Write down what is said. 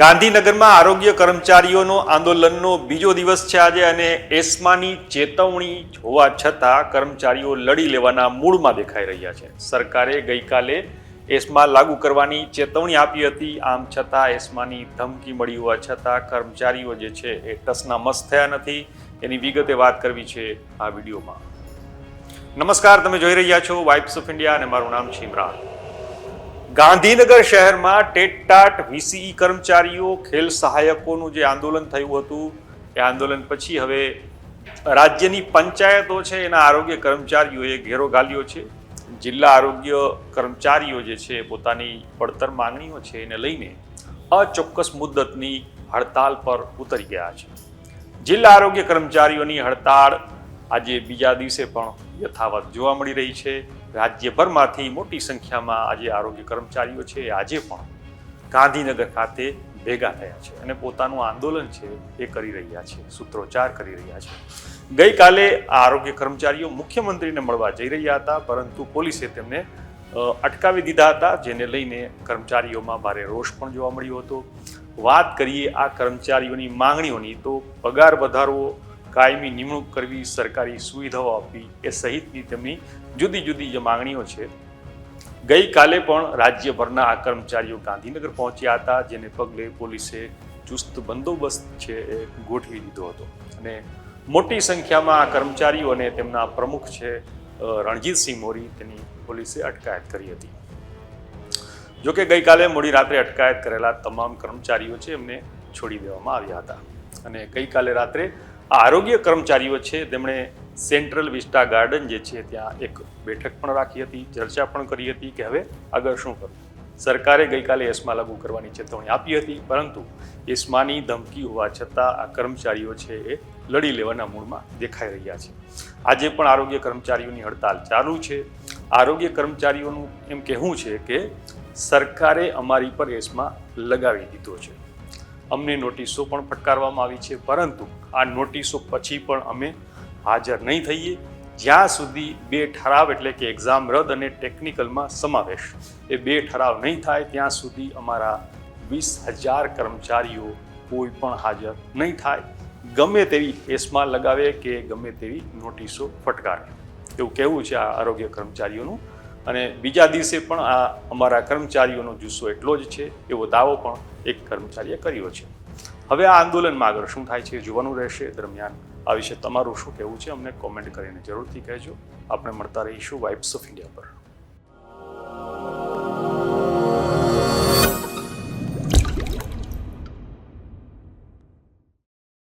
ગાંધીનગરમાં આરોગ્ય કર્મચારીઓનો આંદોલનનો બીજો દિવસ છે આજે અને એસ્માની ચેતવણી હોવા છતાં કર્મચારીઓ લડી લેવાના મૂડમાં દેખાઈ રહ્યા છે. સરકારે ગઈકાલે એસ્મા લાગુ કરવાની ચેતવણી આપી હતી. આમ છતાં એસ્માની ધમકી મળી હોવા છતાં કર્મચારીઓ જે છે એ ટસના મસ્ત થયા નથી. એની વિગતે વાત કરવી છે આ વિડીયોમાં. નમસ્કાર, તમે જોઈ રહ્યા છો વાઇબ્સ ઓફ ઇન્ડિયા અને મારું નામ છે ઇમરાન. ગાંધીનગર શહેરમાં ટેટટાટ વીસીઈ કર્મચારીઓ, ખેલ સહાયકોનું જે આંદોલન થયું હતું, એ આંદોલન પછી હવે રાજ્યની પંચાયતો છે, એના આરોગ્ય કર્મચારીઓએ ઘેરો ઘાલ્યો છે. જિલ્લા આરોગ્ય કર્મચારીઓ જે છે પોતાની પડતર માંગણીઓ છે, એને લઈને અચોક્કસ મુદ્દતની હડતાલ પર ઉતરી ગયા છે. જિલ્લા આરોગ્ય કર્મચારીઓની હડતાળ આજે બીજા દિવસે પણ યથાવત જોવા મળી રહી છે. રાજ્યભરમાંથી મોટી સંખ્યામાં આજે આરોગ્ય કર્મચારીઓ છે. આજે પણ ગાંધીનગર ખાતે ભેગા થયા છે અને પોતાનું આંદોલન છે એ કરી રહ્યા છે, સૂત્રોચ્ચાર કરી રહ્યા છે. ગઈકાલે આ આરોગ્ય કર્મચારીઓ મુખ્યમંત્રીને મળવા જઈ રહ્યા હતા, પરંતુ પોલીસે તેમને અટકાવી દીધા હતા, જેને લઈને કર્મચારીઓમાં ભારે રોષ પણ જોવા મળ્યો હતો. વાત કરીએ આ કર્મચારીઓની માંગણીઓની તો પગાર વધારવો કાયમી નિમણૂક કરવી, સરકારી સુવિધાઓ આપવી એ સહિતની તેમની જુદી જુદી જે માંગણીઓ છે. ગઈકાલે પણ રાજ્યભરના આ કર્મચારીઓ ગાંધીનગર પહોંચ્યા હતા, જેને પગલે પોલીસે ચુસ્ત બંદોબસ્ત છે એ ગોઠવી દીધો હતો. અને મોટી સંખ્યામાં આ કર્મચારીઓ અને તેમના પ્રમુખ છે રણજીતસિંહ મોરી તેની પોલીસે અટકાયત કરી હતી. જોકે ગઈકાલે મોડી રાત્રે અટકાયત કરેલા તમામ કર્મચારીઓ છે એમને છોડી દેવામાં આવ્યા હતા. અને ગઈકાલે રાત્રે આરોગ્ય કર્મચારીઓ છે, તેમણે સેન્ટ્રલ વિસ્ટા ગાર્ડન જે છે, ત્યાં એક બેઠક પણ રાખી હતી, ચર્ચા પણ કરી હતી કે હવે આગળ શું કરવું. સરકારે ગઈકાલે એસ્મા લાગુ કરવાની ચેતવણી આપી હતી, પરંતુ એસ્માની ધમકી હોવા છતાં આ કર્મચારીઓ છે એ લડી લેવાના મૂડમાં દેખાઈ રહ્યા છે. આજે પણ આરોગ્ય કર્મચારીઓની હડતાલ ચાલુ છે. આરોગ્ય કર્મચારીઓનું એમ કહેવું છે કે સરકારે અમારી પર એસ્મા લગાવી દીધો છે. અમને નોટિસો પણ ફટકારવામાં આવી છે, પરંતુ આ નોટિસો પછી પણ અમે હાજર નહીં થઈએ. જ્યાં સુધી બે ઠરાવ એટલે કે એક્ઝામ રદ અને ટેકનિકલમાં સમાવેશ એ બે ઠરાવ નહીં થાય, ત્યાં સુધી અમારા વીસ હજાર કર્મચારીઓ કોઈ પણ હાજર નહીં થાય. ગમે તેવી એસમાં લગાવે કે ગમે તેવી નોટિસો ફટકારે. એવું કહેવું છે આ આરોગ્ય કર્મચારીઓનું. અને બીજા દિવસે પણ આ અમારા કર્મચારીઓનો જુસ્સો એટલો જ છે, એવો દાવો પણ એક કર્મચારીએ કર્યો છે. હવે આ આંદોલનમાં આગળ શું થાય છે જોવાનું રહેશે. દરમિયાન આ વિશે તમારું શું કહેવું છે, અમને કોમેન્ટ કરીને જરૂરથી કહેજો. આપણે મળતા રહીશું વાઇબ્સ ઓફ ઇન્ડિયા પર.